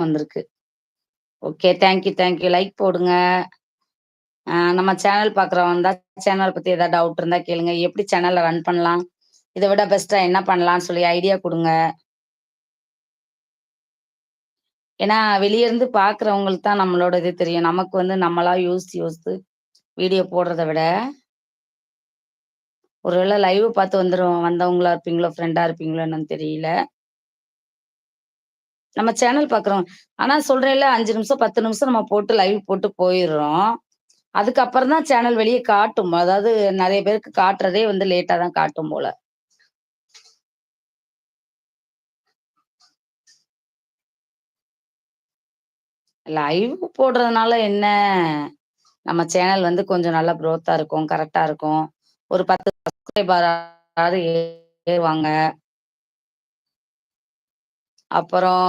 வந்திருக்கு. Okay. Thank you, thank you. Like போடுங்க. நம்ம சேனல் பார்க்குறவங்க இருந்தா, சேனல் பத்தி ஏதாவது டவுட் இருந்தா கேளுங்க. எப்படி சேனல ரன் பண்ணலாம்? இத விட பெஸ்ட்டாக என்ன பண்ணலாம்னு சொல்லி ஐடியா குடுங்க. ஏன்னா, வெளிய இருந்து பார்க்குறவங்களுக்கு தான் நம்மளோட இது தெரியும். நமக்கு வந்து நம்மளா யோசிச்சு யோசித்து வீடியோ போடுறத விட ஒருவேளை லைவ் பார்த்து வந்துரும் வந்தவங்களா இருப்பீங்களோ, ஃப்ரெண்டா இருப்பீங்களோ என்னன்னு தெரியல. நம்ம சேனல் பாக்குறோம் ஆனா சொல்றேன்ல அஞ்சு நிமிஷம், 10 நிமிஷம் நம்ம போட்டு லைவ் போட்டு போயிடுறோம் அதுக்கப்புறம் தான் சேனல் வெளியே காட்டும். அதாவது நிறைய பேருக்கு காட்டுறதே வந்து லேட்டா தான் காட்டும் போல. லைவ் போடுறதுனால என்ன? நம்ம சேனல் வந்து கொஞ்சம் நல்லா க்ரோத்தா இருக்கும். கரெக்டா இருக்கும். ஒரு பத்து சப்ஸ்கிரைபர் ஏறுவாங்க. அப்புறம்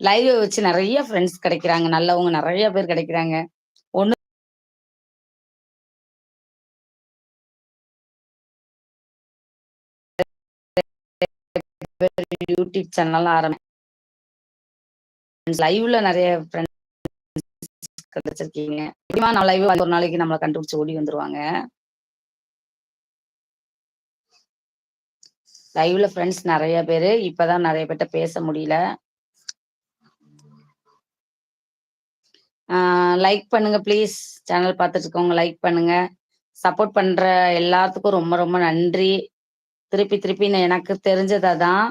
லைவ் வச்சு நிறைய ஃப்ரெண்ட்ஸ் கிடைக்கிறாங்க. நல்லவங்க நிறைய பேர் கிடைக்கிறாங்க. ஒன்று யூடியூப் சேனல்லாம் ஆரம்பி லைவ்ல நிறைய ஃப்ரெண்ட்ஸ் கிடைச்சிருக்கீங்க. நான் லைவ் ஒரு நாளைக்கு நம்மளை கண்டுபிடிச்சு ஓடி வந்துருவாங்க. லைவ்ல ஃப்ரெண்ட்ஸ் நிறைய பேரு. இப்பதான் நிறைய பேர்ட்ட பேச முடியல. லைக் பண்ணுங்க ப்ளீஸ். சேனல் பார்த்துட்டு இருக்கவங்க லைக் பண்ணுங்க. சப்போர்ட் பண்ற எல்லாத்துக்கும் ரொம்ப ரொம்ப நன்றி. திருப்பி திருப்பி எனக்கு தெரிஞ்சது அதான்.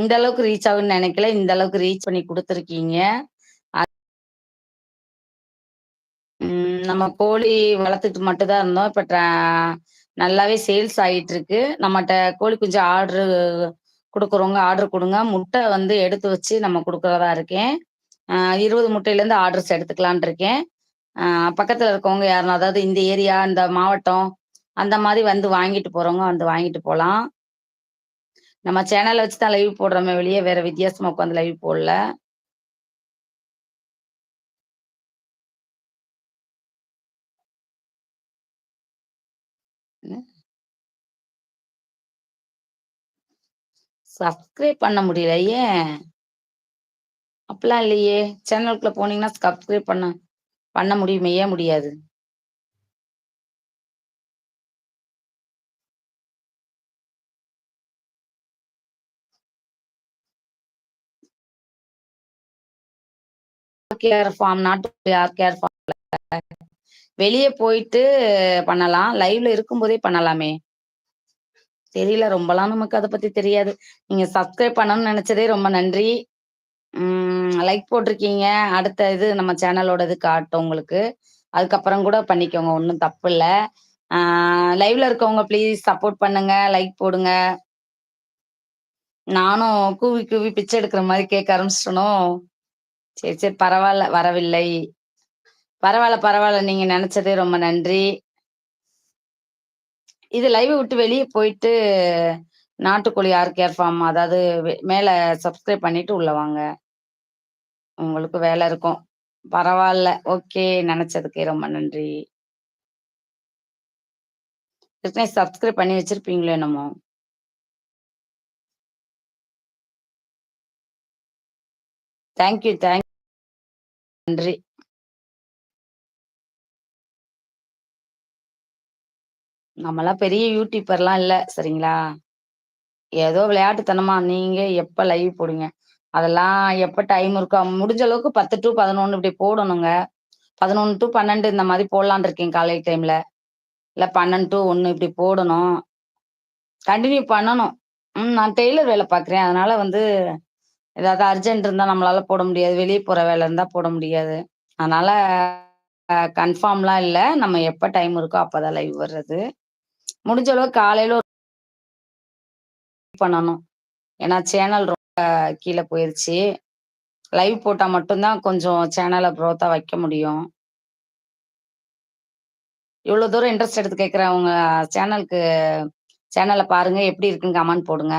இந்த அளவுக்கு ரீச் ஆகும்னு நினைக்கல இந்த அளவுக்கு ரீச் பண்ணி குடுத்துருக்கீங்க. நம்ம கோழி வளர்த்துட்டு மட்டும் தான் இருந்தோம். இப்ப ட்ரா நல்லாவே சேல்ஸ் ஆயிட்டுருக்கு. நம்மகிட்ட கோழி குஞ்சு ஆர்டர் கொடுக்குறவங்க ஆர்டர் கொடுங்க முட்டை வந்து எடுத்து வச்சு நம்ம கொடுக்குறதா இருக்கேன். இருபது முட்டையிலேருந்து ஆர்டர்ஸ் எடுத்துக்கலான் இருக்கேன். பக்கத்தில் இருக்கவங்க யாருனா அதாவது இந்த ஏரியா, இந்த மாவட்டம் அந்த மாதிரி வந்து வாங்கிட்டு போகிறவங்க வந்து வாங்கிட்டு போகலாம் நம்ம சேனலை வச்சு தான் லைவ் போடுறோமே வெளியே வேற வித்தியாசமாக உட்காந்து லைவ் போடல. என்ன? சப்ஸ்கிரைப் பண்ண முடியல. ஏன்? அப்பலாம் இல்லையே! சேனலுக்குள்ள போனீங்கன்னா, சப்ஸ்கிரைப் பண்ண பண்ண முடியுமே! ஏன் முடியாது? ஆர்கேஆர் ஃபார்ம் நாட்டு ஆர்கேஆர் ஃபார்ம் வெளியே போயிட்டு பண்ணலாம். லைவ்ல இருக்கும்போதே பண்ணலாமே! தெரியல. ரொம்பலாம் நமக்கு அதை பத்தி தெரியாது. நீங்க சப்ஸ்கிரைப் பண்ணணும்னு நினைச்சதே ரொம்ப நன்றி. உம் லைக் போட்டிருக்கீங்க. அடுத்த இது நம்ம சேனலோட இது காட்டும் உங்களுக்கு. அதுக்கப்புறம் கூட பண்ணிக்கோங்க. ஒன்றும் தப்பு இல்லை லைவ்ல இருக்கவங்க ப்ளீஸ் சப்போர்ட் பண்ணுங்க. லைக் போடுங்க. நானும் கூவி கூவி பிச்சை எடுக்கிற மாதிரி கேட்க ஆரம்பிச்சிட்டனும் சரி, சரி பரவாயில்ல வரவில்லை. பரவாயில்ல பரவாயில்ல நீங்க நெனச்சதே ரொம்ப நன்றி. இது லைவ் விட்டு வெளியே போயிட்டு நாட்டுக்கோழி ஆர்கேர் ஃபார்ம் அதாவது மேல சப்ஸ்கிரைப் பண்ணிட்டு உள்ள வாங்க. உங்களுக்கு வேலை இருக்கும். பரவாயில்ல ஓகே. நினைச்சதுக்கே ரொம்ப நன்றி. ஏற்கனவே சப்ஸ்கிரைப் பண்ணி வச்சிருப்பீங்களோ என்னமோ? தேங்க் யூ, தேங்க் நன்றி. நம்மலாம் பெரிய யூடியூபர்லாம் இல்ல. சரிங்களா? ஏதோ விளையாட்டுத்தனமா நீங்க எப்ப லைவ் போடுவீங்க? அதெல்லாம் எப்ப டைம் இருக்கோ முடிஞ்ச அளவுக்கு பத்து டு பதினொன்று இப்படி போடணுங்க. பதினொன்று டு பன்னெண்டு இந்த மாதிரி போடலான்னு இருக்கேன் காலை டைம்ல. இல்ல 12 டூ 1 இப்படி போடணும். கண்டினியூ பண்ணணும். ம் நான் டெய்லர் வேலை பார்க்குறேன். அதனால வந்து ஏதாவது அர்ஜென்ட் இருந்தால் நம்மளால போட முடியாது. வெளியே போகிற வேலை இருந்தால் போட முடியாது. அதனால கன்ஃபார்ம்லாம் இல்லை நம்ம எப்போ டைம் இருக்கோ அப்பதான் லைவ் வர்றது. முடிஞ்ச அளவு காலையில பண்ணணும். ஏன்னா சேனல் ரொம்ப கீழே போயிருச்சு. லைவ் போட்டா மட்டும்தான் கொஞ்சம் சேனலை குரோத்தா வைக்க முடியும். இவ்வளோ தூரம் இன்ட்ரெஸ்ட் எடுத்து கேட்கிறவங்க சேனலுக்கு சேனலை பாருங்க. எப்படி இருக்குன்னு கமெண்ட் போடுங்க.